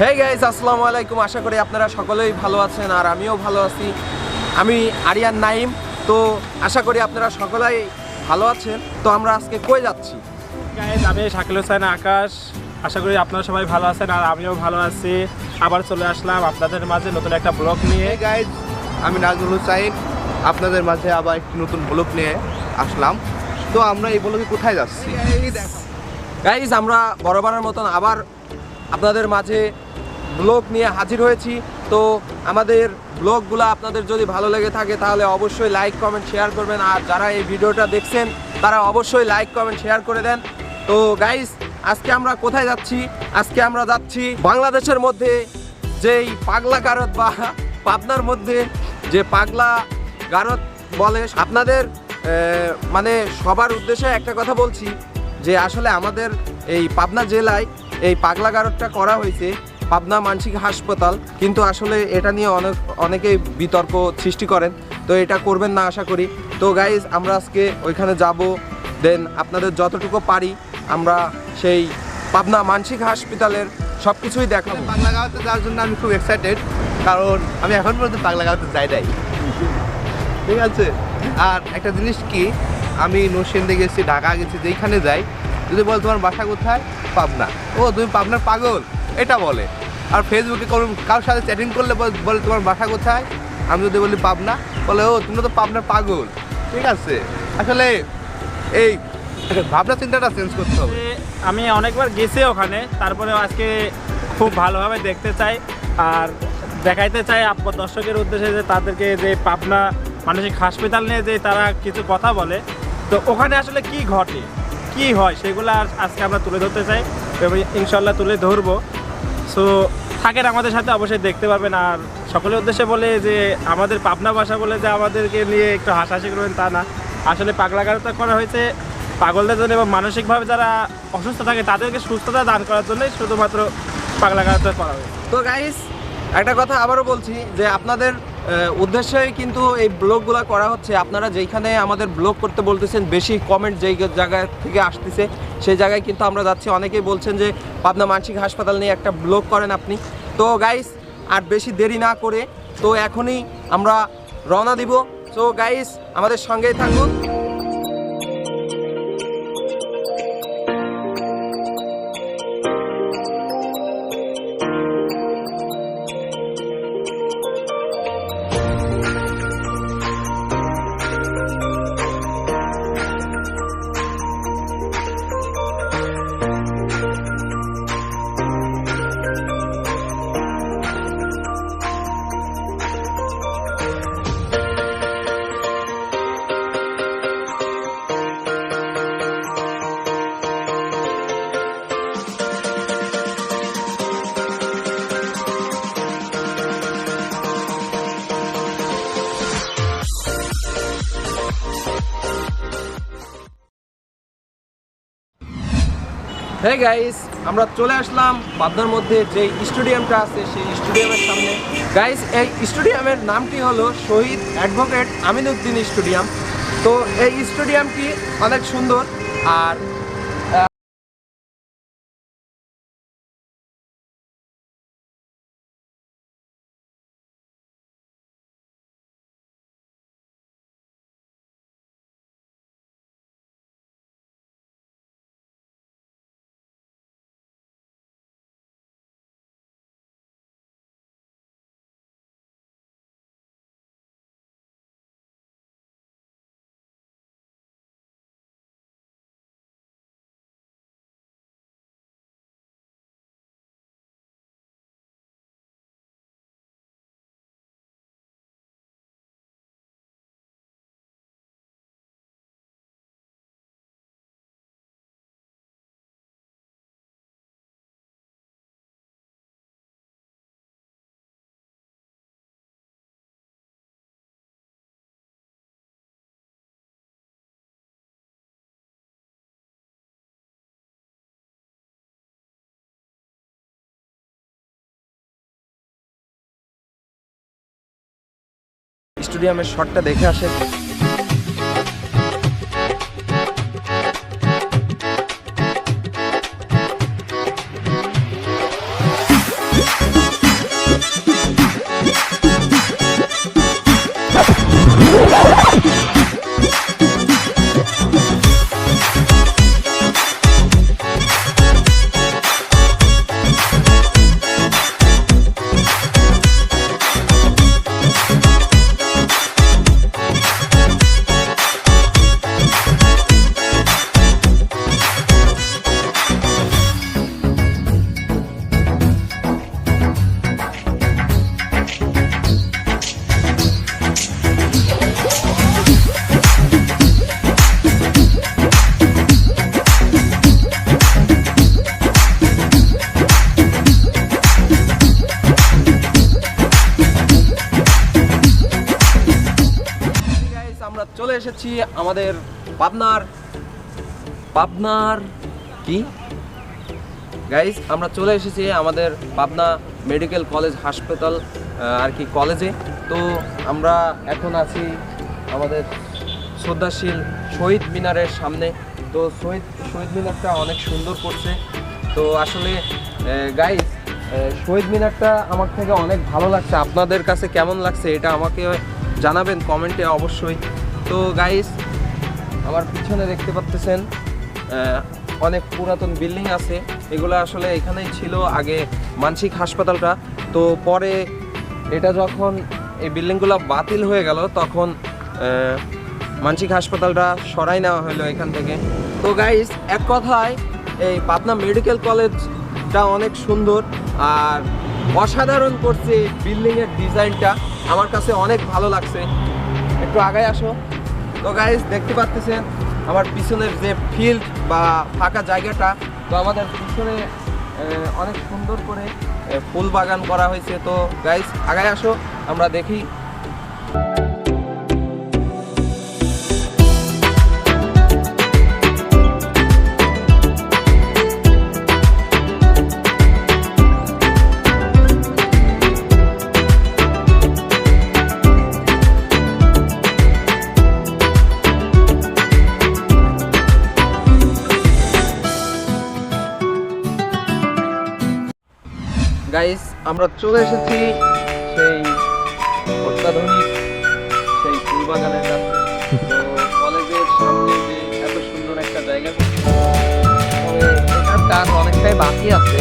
Hey guys আসসালামু আলাইকুম। আশা করি আপনারা সকলেই ভালো আছেন আর আমিও ভালো আছি। আমি আরিয়ান নাইম তো আশা করি আপনারা সকলেই ভালো আছেন। তো আমরা আজকে কই যাচ্ছি? গাইজ আমি শাকিল হোসেন আকাশ। আশা করি আপনারা সবাই ভালো আছেন আর আমিও ভালো আছি। আবার চলে আসলাম আপনাদের মাঝে নতুন একটা ব্লগ নিয়ে। হে গাইজ আমি নাজমুল হুসাইন। আপনাদের মাঝে আবার একটি নতুন ব্লগ নিয়ে আসলাম। তো আমরা এই ব্লগে কোথায় যাচ্ছি? গাইজ আমরা বরাবরের মতন আবার আপনাদের মাঝে ব্লগ নিয়ে হাজির হয়েছি। তো আমাদের ব্লগগুলো আপনাদের যদি ভালো লেগে থাকে, তাহলে অবশ্যই লাইক কমেন্ট শেয়ার করবেন। আর যারা এই ভিডিওটা দেখছেন, তারা অবশ্যই লাইক কমেন্ট শেয়ার করে দেন। তো গাইস আজকে আমরা কোথায় যাচ্ছি? আজকে আমরা যাচ্ছি বাংলাদেশের মধ্যে যেই পাগলা গারদ বা পাবনার মধ্যে যে পাগলা গারদ বলে। আপনাদের মানে সবার উদ্দেশ্যে একটা কথা বলছি, যে আসলে আমাদের এই পাবনা জেলায় এই পাগলা গারদটা করা হয়েছে। পাবনা মানসিক হাসপাতাল, কিন্তু আসলে এটা নিয়ে অনেক, অনেকেই বিতর্ক সৃষ্টি করেন, তো এটা করবেন না আশা করি। তো গাইজ আমরা আজকে ওইখানে যাব দেন আপনাদের যতটুকু পারি, আমরা সেই পাবনা মানসিক হাসপাতালের সব কিছুই দেখাবো। পাগলা গাঁওতে যাওয়ার জন্য আমি খুব এক্সাইটেড কারণ আমি এখন পর্যন্ত পাগলা গাঁওতে যাই নাই। ঠিক আছে? আর একটা জিনিস কি, আমি নরসিংদে গেছি, ঢাকা গেছি, যেইখানে যাই, যদি বল তোমার বাসা কোথায়? পাবনা। ও, তুমি পাবনার পাগল, এটা বলে। আর ফেসবুকে কোনো- কারোর সাথে চ্যাটিং করলে বল- তোমার বাসা কোথায়? আমি যদি বলি পাবনা, বলে, ও তুমি তো পাবনার পাগল। ঠিক আছে। আসলে এই ভাবনা চিন্তাটা চেঞ্জ করতে হবে। আমি অনেকবার গেছি ওখানে তারপরে আজকে খুব ভালোভাবে দেখতে চাই আর দেখাইতে চাই আপ- দর্শকের উদ্দেশ্যে যে তাদেরকে যে পাবনা মানসিক হাসপাতাল নিয়ে যে তারা কিছু কথা বলে। তো ওখানে আসলে কি ঘটে? কি হয়? সেগুলো আজকে আমরা তুলে ধরতে চাই এবং ইনশাল্লাহ তুলে ধরবো। সো থাকেন আমাদের সাথে, অবশ্যই দেখতে পাবেন আর সকলের উদ্দেশ্যে বলে যে, আমাদের পাবনা ভাষা বলে যে আমাদেরকে নিয়ে একটু হাসাহাসি করবেন তা না। আসলে পাগলাগারতা করা হয়েছে পাগলদের জন্য এবং মানসিকভাবে যারা অসুস্থ থাকে তাদেরকে সুস্থতা দান করার জন্যই শুধুমাত্র পাগলাগারতা করা হয়েছে। তো গাইস একটা কথা আবারও বলছি যে আপনাদের আহ, উদ্দেশ্যেই কিন্তু এই ব্লগগুলো করা হচ্ছে। আপনারা যেইখানে আমাদের ব্লগ করতে বলতেছেন বেশি কমেন্ট যেই জায়গা থেকে আসতেছে সেই জায়গায় কিন্তু আমরা যাচ্ছি। অনেকেই বলছেন যে পাবনা মানসিক হাসপাতাল নিয়ে একটা ব্লগ করেন আপনি। তো গাইস আর বেশি দেরি না করে তো এখনই আমরা রওনা দিব। তো গাইস আমাদের সঙ্গেই থাকুন। হে গাইস আমরা চলে আসলাম বাদ্যার মধ্যে যে স্টেডিয়ামটা আছে, সেই স্টেডিয়ামের সামনে। গাইস এই স্টেডিয়ামের নামটি হলো শহীদ অ্যাডভোকেট আমিনুদ্দিন স্টেডিয়াম। তো এই স্টেডিয়ামটি অনেক সুন্দর আর স্টেডিয়ামের শটটা দেখে আসেন এসেছি আমাদের পাবনার পাবনার কি? গাইজ আমরা চলে এসেছি আমাদের পাবনা মেডিকেল কলেজ হাসপাতাল আর কি কলেজে। তো আমরা এখন আছি আমাদের শ্রদ্ধাশীল শহীদ মিনারের সামনে। তো শহীদ শহীদ মিনারটা অনেক সুন্দর করছে। তো আসলে গাইজ শহীদ মিনারটা আমার থেকে অনেক ভালো লাগছে। আপনাদের কাছে কেমন লাগছে এটা আমাকে জানাবেন কমেন্টে অবশ্যই। তো গাইস আমার পিছনে দেখতে পাচ্ছেন অনেক পুরাতন বিল্ডিং আছে। এগুলো আসলে এখানেই ছিল আগে মানসিক হাসপাতালটা। তো পরে এটা যখন এই বিল্ডিংগুলো বাতিল হয়ে গেল, তখন মানসিক হাসপাতালটা সরাই নেওয়া হলো এখান থেকে। তো গাইস এক কথায়, এই পাবনা মেডিকেল কলেজটা অনেক সুন্দর আর অসাধারণ করছে বিল্ডিংয়ের ডিজাইনটা। আমার কাছে অনেক ভালো লাগছে। একটু আগায় আসো। তো গাইজ দেখতে পাচ্ছেন আমার পিছনের যে ফিল্ড বা ফাঁকা জায়গাটা, তো আমাদের পিছনে অনেক সুন্দর করে ফুল বাগান করা হয়েছে। তো গাইজ আগায় আসো, আমরা দেখি আমরা চলে এসেছি সেই অত্যাধুনিক, সেই ফুল বাগানের কলেজের সামনে যে এত সুন্দর একটা জায়গা অনেকটাই বাকি আছে।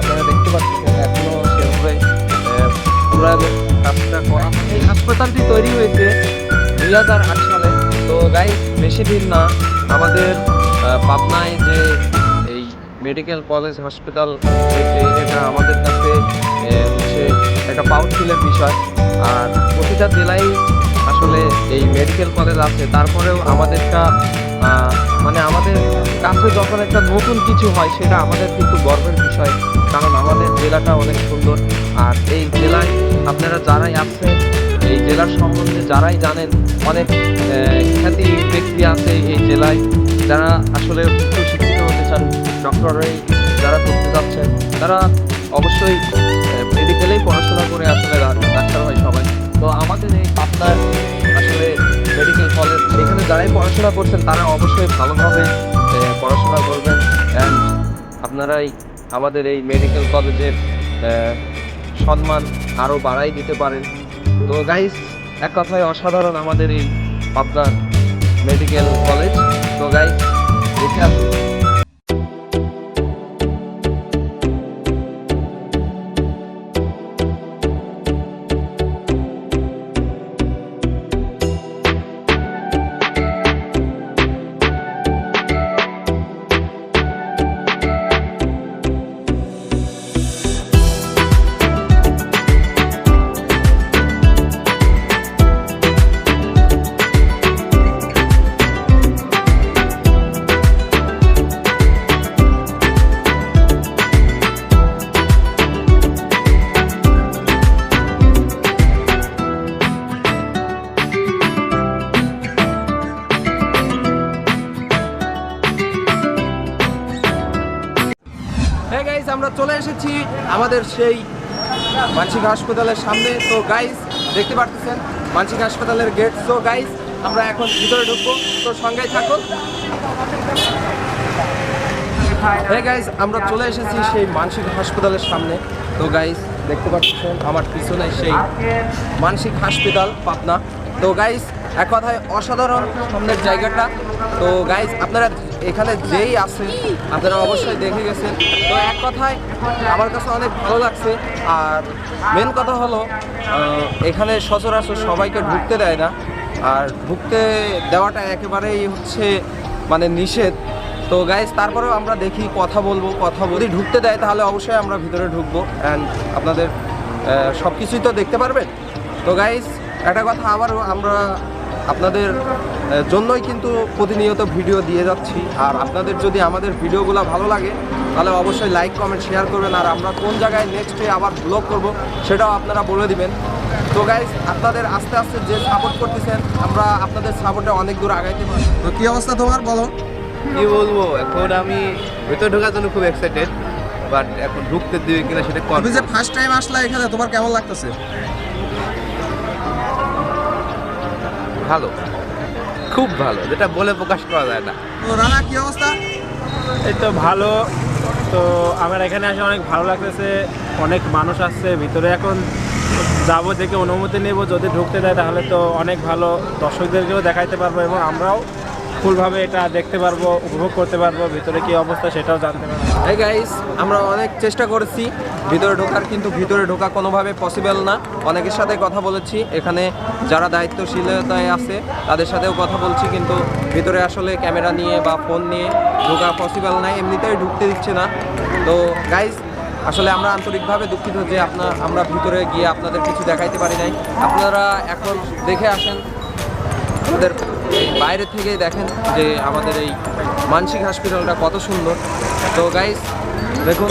আপনারা দেখতে পাচ্ছেন এখনও সেভাবে কাজটা করা এই হাসপাতালটি তৈরি হয়েছে দুই হাজার আট সালে। তো গাইস বেশি দিন না, আমাদের পাবনায় যে এই মেডিকেল কলেজ হসপিটাল এটা আমাদের কাছে পাউটফুলের বিষয়। আর প্রতিটা জেলায় আসলে এই মেডিকেল কলেজ আছে। তারপরেও আমাদেরটা মানে আমাদের কাছে যখন একটা নতুন কিছু হয়, সেটা আমাদের কিন্তু গর্বের বিষয়। কারণ আমাদের জেলাটা অনেক সুন্দর। আর এই জেলায় আপনারা যারাই আছেন এই জেলার সম্বন্ধে যারাই জানেন, অনেক খ্যাতি ব্যক্তি আছে এই জেলায়। যারা আসলে শিক্ষিত হতে চান ডক্টরে যারা করতে যাচ্ছেন, তারা অবশ্যই যারাই পড়াশোনা করছেন, তারা অবশ্যই ভালোভাবে পড়াশোনা করবেন। অ্যান্ড আপনারাই আমাদের এই মেডিকেল কলেজের সম্মান আরও বাড়াই দিতে পারেন। তো গাইস এক কথায় অসাধারণ আমাদের এই পাবনার মেডিকেল কলেজ তো গাইস দেখে আমাদের সেই মানসিক হাসপাতালের সামনে। তো গাইস দেখতে পাচ্ছেন মানসিক হাসপাতালের গেট তো গাইস আমরা এখন ভিতরে ঢুকবো। তো সঙ্গেই থাকুন। হ্যাঁ গাইস আমরা চলে এসেছি সেই মানসিক হাসপাতালের সামনে। তো গাইস দেখতে পাচ্ছেন আমার পিছনে সেই মানসিক হাসপাতাল, পাবনা। তো গাইস এক কথায় অসাধারণ সামনের জায়গাটা। তো গাইস আপনারা এখানে যেই আছেন আপনারা অবশ্যই দেখে গেছেন। তো এক কথায়, আমার কাছে অনেক ভালো লাগছে। আর মেন কথা হলো এখানে সচরাচর সবাইকে ঢুকতে দেয় না। আর ঢুকতে দেওয়াটা একেবারেই হচ্ছে মানে নিষেধ। তো গাইজ তারপরেও আমরা দেখি, কথা বলব, কথা যদি ঢুকতে দেয়, তাহলে অবশ্যই আমরা ভিতরে ঢুকবো। অ্যান্ড আপনাদের সব কিছুই তো দেখতে পারবেন? তো গাইজ একটা কথা আবারও আমরা আপনাদের জন্যই কিন্তু প্রতিনিয়ত ভিডিও দিয়ে যাচ্ছি। আর আপনাদের যদি আমাদের ভিডিওগুলো ভালো লাগে তাহলে অবশ্যই লাইক কমেন্ট শেয়ার করবেন। আর আমরা কোন জায়গায় নেক্সটে আবার ব্লগ করব সেটাও আপনারা বলে দিবেন। তো গাইজ আপনাদের আস্তে আস্তে যে সাপোর্ট করতেছেন আমরা আপনাদের সাপোর্টে অনেক দূর আগাইতে পারি তো কী অবস্থা তোমার? বলো। কি বলব এখন আমি ভেতরে ঢোকার জন্য খুব এক্সাইটেড বাট এখন ঢুকতে দিবে কিনা সেটা তুমি যে ফার্স্ট টাইম আসলা এখানে তোমার কেমন লাগতেছে? ভালো। খুব ভালো যেটা বলে প্রকাশ করা যায় না। তো রানা কি অবস্থা? এই তো ভালো। তো আমার এখানে আসে অনেক ভালো লাগতেছে অনেক মানুষ আসছে। ভিতরে এখন যাব দেখে অনুমতি নেব যদি ঢুকতে দেয় তাহলে তো অনেক ভালো দর্শকদেরকেও দেখাইতে পারব এবং আমরাও ফুলভাবে এটা দেখতে পারব, উপভোগ করতে পারব, ভিতরে কি অবস্থা সেটাও জানতে পারব। এই গাইস আমরা অনেক চেষ্টা করেছি, ভিতরে ঢোকার, কিন্তু ভিতরে ঢোকা কোনোভাবে পসিবল না। অনেকের সাথে কথা বলেছি, এখানে যারা দায়িত্বশীলতায় আছে, তাদের সাথেও কথা বলছি, কিন্তু ভিতরে আসলে ক্যামেরা নিয়ে বা ফোন নিয়ে ঢোকা পসিবল নাই, এমনিতেই ঢুকতে দিচ্ছে না। তো গাইস আসলে আমরা আন্তরিকভাবে দুঃখিত যে আপনার আমরা ভিতরে গিয়ে আপনাদের কিছু দেখাইতে পারি নাই। আপনারা এখন দেখে আসেন, আমাদের বাইরে থেকে দেখেন যে আমাদের এই মানসিক হসপিটালটা কত সুন্দর। তো গাইজ দেখুন।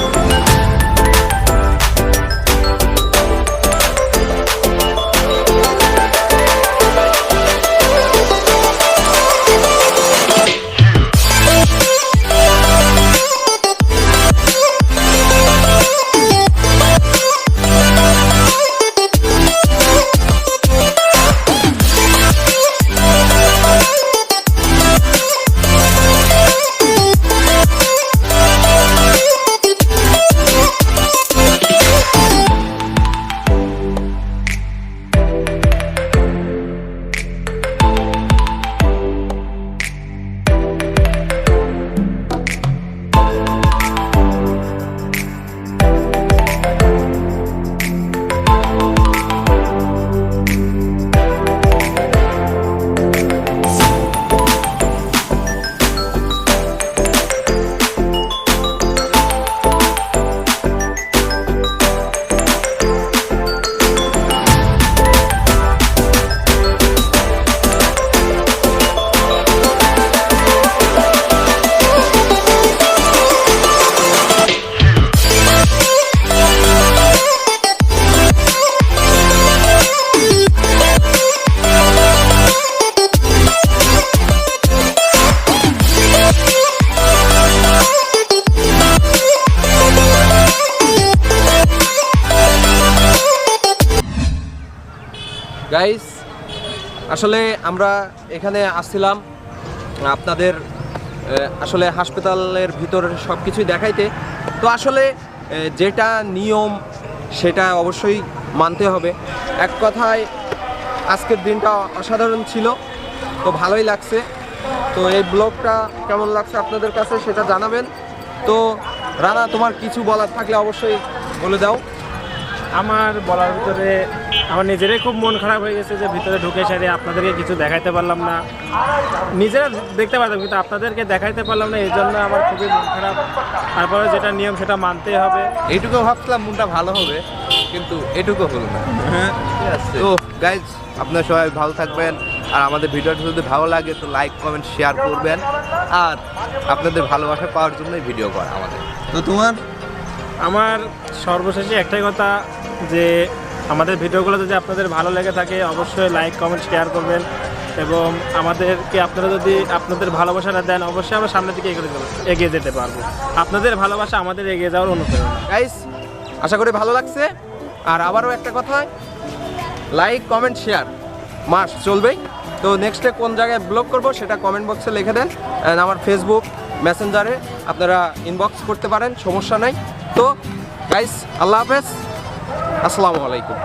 আসলে আমরা এখানে আসছিলাম আপনাদের আসলে হাসপাতালের ভিতরে সব কিছুই দেখাইতে। তো আসলে যেটা নিয়ম, সেটা অবশ্যই মানতে হবে। এক কথায়, আজকের দিনটা অসাধারণ ছিল। তো ভালোই লাগছে। তো এই ব্লগটা কেমন লাগছে আপনাদের কাছে সেটা জানাবেন। তো রানা, তোমার কিছু বলার থাকলে অবশ্যই বলে দাও। আমার বলার ভিতরে আমার নিজেরাই খুব মন খারাপ হয়ে গেছে যে ভিতরে ঢুকে সেরে আপনাদেরকে কিছু দেখাইতে পারলাম না। নিজেরা দেখতে পারতাম কিন্তু আপনাদেরকে দেখাইতে পারলাম না এই জন্য আমার খুবই মন খারাপ। তারপরে যেটা নিয়ম সেটা মানতেই হবে। এইটুকু ভাবছিলাম মনটা ভালো হবে কিন্তু এটুকু হলো না। আছে। তো গাইজ আপনারা সবাই ভালো থাকবেন আর আমাদের ভিডিওটা যদি ভালো লাগে তো লাইক কমেন্ট শেয়ার করবেন আর আপনাদের ভালোবাসা পাওয়ার জন্যই ভিডিও করা আমাদের। তো তোমার? আমার সর্বশেষে একটাই কথা যে আমাদের ভিডিওগুলো যদি আপনাদের ভালো লেগে থাকে, অবশ্যই লাইক কমেন্ট শেয়ার করবেন। এবং আমাদেরকে আপনারা যদি আপনাদের ভালোবাসাটা দেন, অবশ্যই আমরা সামনের দিকে এগিয়ে যাব এগিয়ে যেতে পারব। আপনাদের ভালোবাসা আমাদের এগিয়ে যাওয়ার অনুপ্রেরণা। গাইস আশা করি ভালো লাগছে। আর আবারও একটা কথা লাইক কমেন্ট শেয়ার মাস চলবেই। তো নেক্সটে কোন জায়গায় ব্লগ করব সেটা কমেন্ট বক্সে লিখে দেন। আমার ফেসবুক মেসেঞ্জারে আপনারা ইনবক্স করতে পারেন, সমস্যা নাই। তো গাইস আল্লাহ হাফেজ। আসসালামু আলাইকুম।